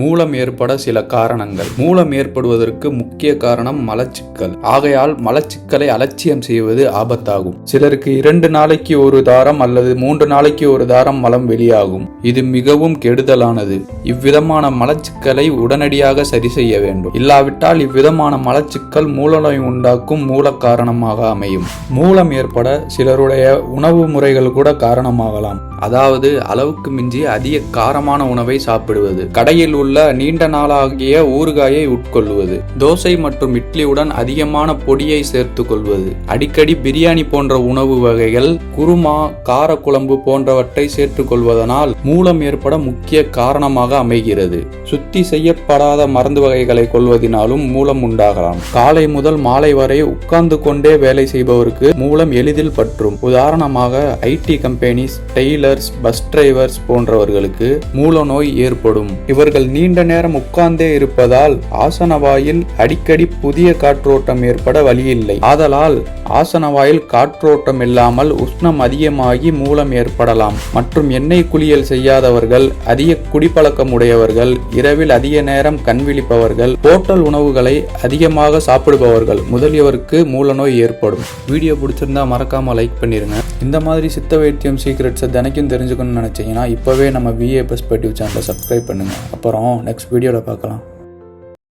மூலம் ஏற்பட சில காரணங்கள். மூலம் ஏற்படுவதற்கு முக்கிய காரணம் மலச்சிக்கல். ஆகையால் மலச்சிக்கலை அலட்சியம் செய்வது ஆபத்தாகும். சிலருக்கு இரண்டு நாளைக்கு ஒரு தாரம் அல்லது மூன்று நாளைக்கு ஒரு தாரம் மலம் வெளியாகும். இது மிகவும் கெடுதலானது. இவ்விதமான மலச்சிக்கலை உடனடியாக சரி செய்ய வேண்டும். இல்லாவிட்டால் இவ்விதமான மலச்சிக்கல் மூலநோய் உண்டாக்கும் மூல காரணமாக அமையும். மூலம் ஏற்பட சிலருடைய உணவு முறைகள் கூட காரணமாகலாம். அதாவது அளவுக்கு மிஞ்சி அதிக காரமான உணவை சாப்பிடுவது. கடையில் உள்ள நீண்ட நாளாகிய ஊறுகாயை உட்கொள்வது தோசை மற்றும் இட்லியுடன் அதிகமான பொடியை சேர்த்து கொள்வது அடிக்கடி பிரியாணி போன்ற உணவு வகைகள் குருமா காரக்குழம்பு போன்றவற்றை சேர்த்துக் கொள்வதனால் மூலம் ஏற்பட முக்கிய காரணமாக அமைகிறது. சுத்தி செய்யப்படாத மருந்து வகைகளை கொள்வதினாலும் மூலம் உண்டாகலாம். காலை முதல் மாலை வரை உட்கார்ந்து கொண்டே வேலை செய்பவருக்கு மூலம் எளிதில் பற்றும். உதாரணமாக IT companies tailors bus drivers போன்றவர்களுக்கு மூல நோய் ஏற்படும். இவர்கள் நீண்ட நேரம் உட்கார்ந்தே இருப்பதால் ஆசனவாயில் அடிக்கடி புதிய காற்றோட்டம் ஏற்பட வழியில்லை. ஆதலால் ஆசனவாயில் காற்றோட்டம் இல்லாமல் உஷ்ணம் அதிகமாகி மூலம் ஏற்படலாம். மற்றும் எண்ணெய் குளியல் செய்யாதவர்கள் அதிக குடிப்பழக்கம் உடையவர்கள் இரவில் அதிக நேரம் கண் விழிப்பவர்கள் ஹோட்டல் உணவுகளை அதிகமாக சாப்பிடுபவர்கள் முதலியவருக்கு மூலநோய் ஏற்படும். வீடியோ பிடிச்சிருந்தா மறக்காம லைக் பண்ணிருங்க. இந்த மாதிரி சித்த வைத்தியம் சீக்ரெட்ஸை தினைக்கும் தெரிஞ்சுக்கணும்னு நினைச்சீங்கன்னா இப்போவே நம்ம விஏ பெர்ஸ்பெக்டிவ் சேனலை சப்ஸ்கிரைப் பண்ணுங்க. அப்புறம் நெக்ஸ்ட் வீடியோவில் பார்க்கலாம்.